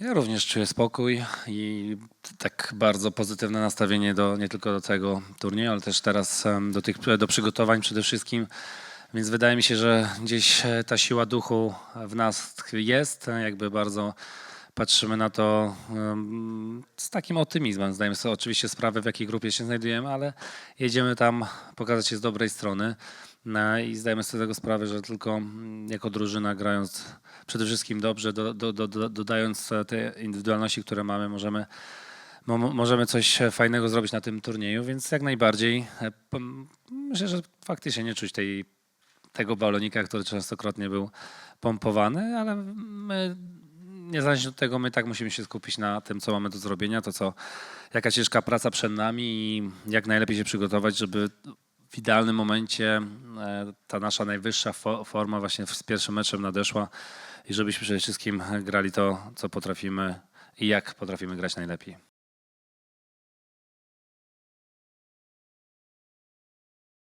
Ja również czuję spokój i tak bardzo pozytywne nastawienie do, nie tylko do tego turnieju, ale też teraz do tych do przygotowań przede wszystkim. Więc wydaje mi się, że gdzieś e, ta siła duchu w nas jest, e, jakby bardzo patrzymy na to z takim optymizmem. Zdajemy sobie oczywiście sprawę, w jakiej grupie się znajdujemy, ale jedziemy tam pokazać się z dobrej strony. No i zdajemy sobie tego sprawę, że tylko mm, jako drużyna grając przede wszystkim dobrze, do, do, do, do, dodając e, te indywidualności, które mamy, możemy, mo, mo- możemy coś e, fajnego zrobić na tym turnieju, więc jak najbardziej e, myślę, że faktycznie nie czuć tej, tego balonika, który częstokrotnie był pompowany, ale my niezależnie od tego, my tak musimy się skupić na tym, co mamy do zrobienia, to co, jaka ciężka praca przed nami i jak najlepiej się przygotować, żeby w idealnym momencie e, ta nasza najwyższa fo- forma właśnie z pierwszym meczem nadeszła i żebyśmy przede wszystkim grali to, co potrafimy i jak potrafimy grać najlepiej.